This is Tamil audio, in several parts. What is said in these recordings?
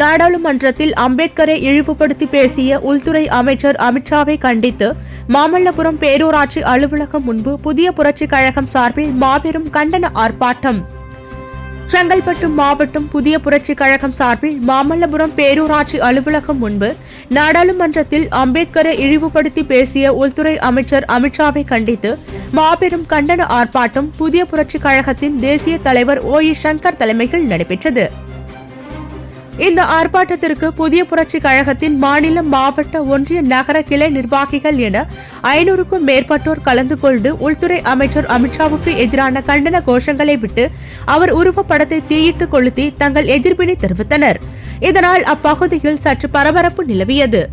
நாடாளுமன்றத்தில் அம்பேத்கரை இழிவுபடுத்தி பேசிய உள்துறை அமைச்சர் அமித்ஷாவை கண்டித்து மாமல்லபுரம் பேரூராட்சி அலுவலகம் முன்பு புதிய புரட்சிக் கழகம் சார்பில் மாபெரும் கண்டன ஆர்ப்பாட்டம். செங்கல்பட்டு மாவட்டம் புதிய புரட்சிக் கழகம் சார்பில் மாமல்லபுரம் பேரூராட்சி அலுவலகம் முன்பு நாடாளுமன்றத்தில் அம்பேத்கரை இழிவுபடுத்தி பேசிய உள்துறை அமைச்சர் அமித்ஷாவை கண்டித்து மாபெரும் கண்டன ஆர்ப்பாட்டம் புதிய புரட்சிக் கழகத்தின் தேசிய தலைவர் ஓ இ சங்கர் தலைமையில் நடைபெற்றது. இந்த ஆர்ப்பாட்டத்திற்கு புதிய புரட்சிக் கழகத்தின் மாநில மாவட்ட ஒன்றிய நகர கிளை நிர்வாகிகள் என ஐநூறுக்கும் மேற்பட்டோர் கலந்து கொண்டு உள்துறை அமைச்சர் அமித்ஷாவுக்கு எதிரான கண்டன கோஷங்களை விட்டு அவர் உருவப்படத்தை தீயிட்டு கொளுத்தி தங்கள் எதிர்ப்பினை தெரிவித்தனர். இதனால் அப்பகுதியில் சற்று பரபரப்பு நிலவியது.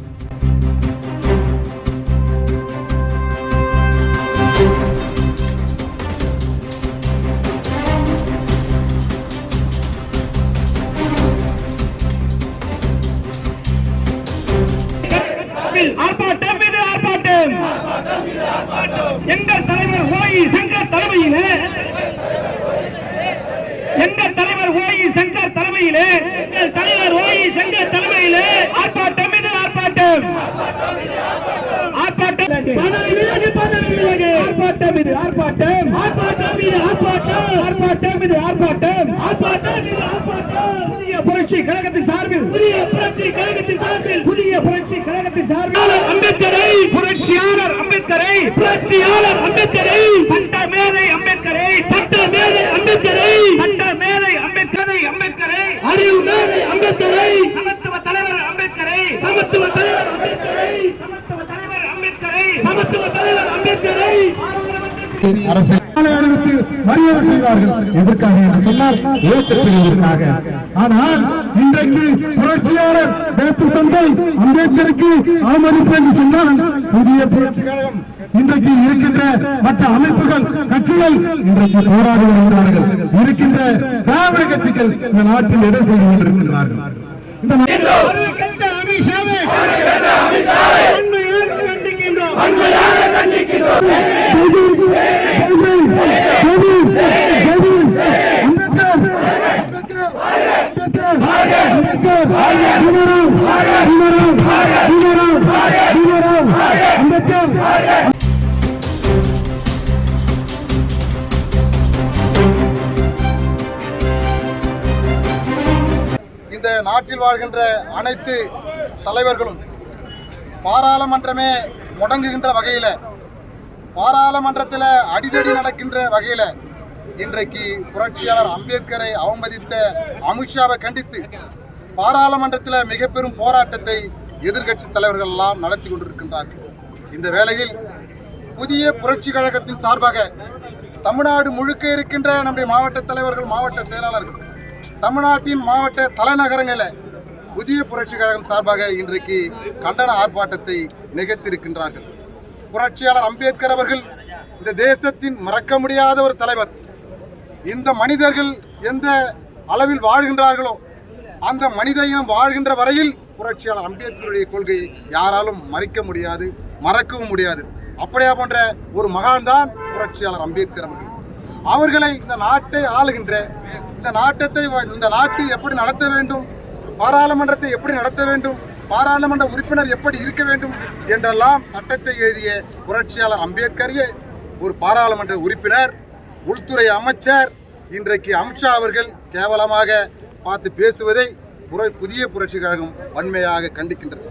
எங்கள் தலைவர் ஓய் சங்கர் தலைமையிலே எங்கள் தலைவர் ஓய் சங்கர் தலைமையிலே எங்கள் தலைவர் ஓய் சங்கர் தலைமையிலே ஆர்ப்பாட்டம் இது ஆர்ப்பாட்டம். ஆர்ப்பாட்டம் ஆர்ப்பாட்டம். இது ஆர்ப்பாட்டம் ஆர்ப்பாட்டம். இது ஆர்ப்பாட்டம். ஆர்ப்பாட்டம் இது ஆர்ப்பாட்டம். ஆர்ப்பாட்டம் இது ஆர்ப்பாட்டம். புதிய புரட்சி கழகத்தின் சார்பில். புதிய புரட்சி கழகத்தின் சார்பில் புதிய புரட்சி கழகத்தின் சார்பில் அம்பேத்கரை புரட்சியாளர் அம்பேத்கரை புரட்சியாளர் அம்பேத்கரை சட்ட மேதை அம்பேத்கரை சட்ட மேதை அம்பேத்கரை சட்ட மேதை அம்பேத்கரை அம்பேத்கரை அறிவு மேதை அம்பேத்கரை சமத்துவ தலைவர் அம்பேத்கரை சமத்துவ தலைவர் அம்பேத்கரை சமத்துவ தலைவர் அம்பேத்கரை சமத்துவ தலைவர் அம்பேத்கரை அரசை அறிவித்து மரியாதை செய்வார்கள். எதற்காக என்று சொன்னால் ஓட்டு ஆனால் இன்றைக்கு புரட்சியாளர் பேத்து தந்தை அம்பேத்கருக்கு அவமதிப்பு என்று சொன்னால் புதிய புரட்சி கழகம் இன்றைக்கு இருக்கின்ற மற்ற அமைப்புகள் கட்சிகள் இன்றைக்கு போராடி வருகிறார்கள். இருக்கின்ற திராவிட கட்சிகள் இந்த நாட்டில் எதை செய்து கொண்டிருக்கிறார்கள் இந்த கண்ட நாட்டில் வாழ்கின்ற அனைத்து தலைவர்களும் பாராளுமன்றமே முடங்குகின்ற வகையில் பாராளுமன்றத்தில் அடிதடி நடக்கின்ற வகையில் இன்றைக்கு புரட்சியாளர் அம்பேத்கரை அவமதித்த அமித்ஷாவை கண்டித்து பாராளுமன்றத்தில் மிக பெரும் போராட்டத்தை எதிர்க்கட்சி தலைவர்கள் எல்லாம் நடத்தி கொண்டிருக்கின்றார்கள். இந்த வேளையில் புதிய புரட்சி கழகத்தின் சார்பாக தமிழ்நாடு முழுக்க இருக்கின்ற நம்முடைய மாவட்ட தலைவர்கள் மாவட்ட செயலாளர்கள் தமிழ்நாட்டின் மாவட்ட தலைநகரங்களில் புதிய புரட்சி கழகம் சார்பாக இன்றைக்கு கண்டன ஆர்ப்பாட்டத்தை நிகழ்த்திருக்கின்றார்கள் புரட்சியாளர் அம்பேத்கர் அவர்கள் இந்த தேசத்தின் மறக்க முடியாத ஒரு தலைவர். இந்த மனிதர்கள் எந்த அளவில் வாழ்கின்றார்களோ அந்த மனித இனம் வாழ்கின்ற வரையில் புரட்சியாளர் அம்பேத்கருடைய கொள்கையை யாராலும் மறைக்க முடியாது மறக்கவும் முடியாது. அப்படியா போன்ற ஒரு மகான் தான் புரட்சியாளர் அம்பேத்கர் அவர்கள். அவர்களை இந்த நாட்டை ஆளுகின்ற இந்த நாட்டத்தை இந்த நாட்டை எப்படி நடத்த வேண்டும் பாராளுமன்றத்தை எப்படி நடத்த வேண்டும் பாராளுமன்ற உறுப்பினர் எப்படி இருக்க வேண்டும் என்றெல்லாம் சட்டத்தை எழுதிய புரட்சியாளர் அம்பேத்கரையே ஒரு பாராளுமன்ற உறுப்பினர் உள்துறை அமைச்சர் இன்றைக்கு அமித்ஷா அவர்கள் கேவலமாக பார்த்து பேசுவதை புர- புதிய புரட்சி கழகம் வன்மையாக கண்டிக்கின்றது.